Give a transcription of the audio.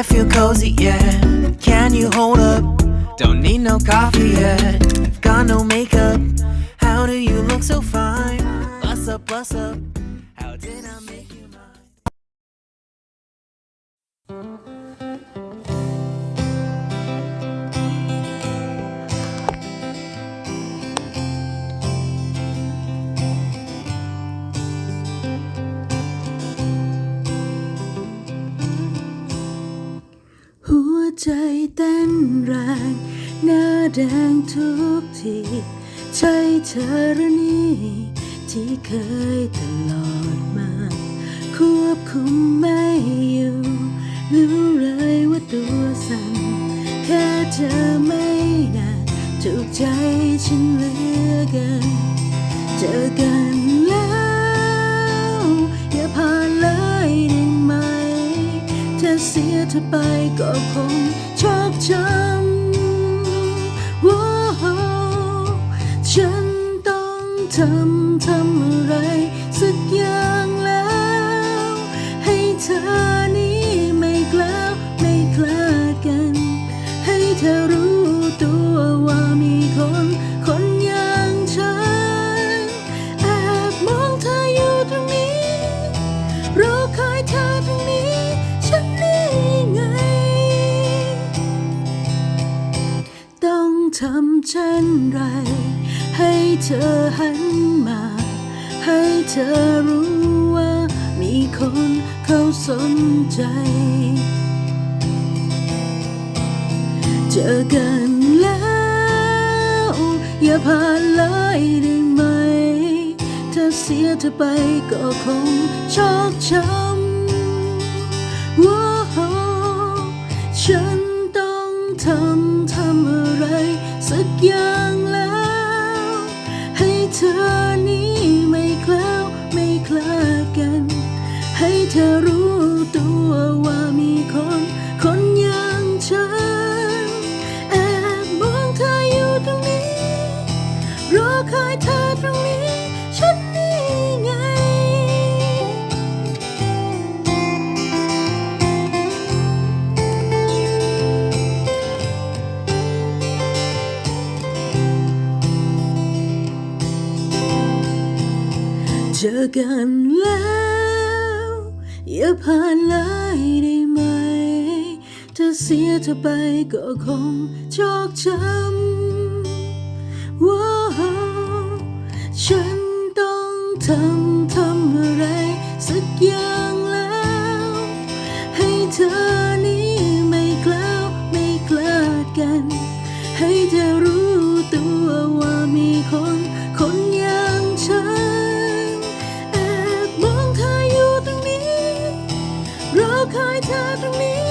I feel cozy, yeah. Can you hold up? Don't need no coffee yet. I've Got no makeup. How do you look so fine? Bust up, bust up. ใจเต้นแรงหน้าแดงทุกทีใช่เธอหรือนี่ที่เคยตลอดมา ควบคุมไม่อยู่รู้เลยว่าตัวสั่นแค่เธอไม่นานถูกใจฉันเหลือเกินเจอกัน เธอไปก็คงชอกช้ำว้าวฉันต้องทำทำอะไรสักอย่างแล้ว ให้เธอ ทำเช่นไร ให้เธอหันมา ให้เธอรู้ว่า มีคนเขาสนใจ เจอกันแล้ว อย่าผ่านเลยได้ไหม ถ้าเสียเธอไปก็คงชอกช้ำว้ฉัน เธอนี้ไม่คล้วไม่คลาดกัน ให้เธอรู้ เจอกันแล้ว อย่าผ่านเลยได้ไหม ถ้าเสียเธอไปก็คงชอกช้ำว้าวฉันต้องทำทำอะไรสักอย่าง kind of me.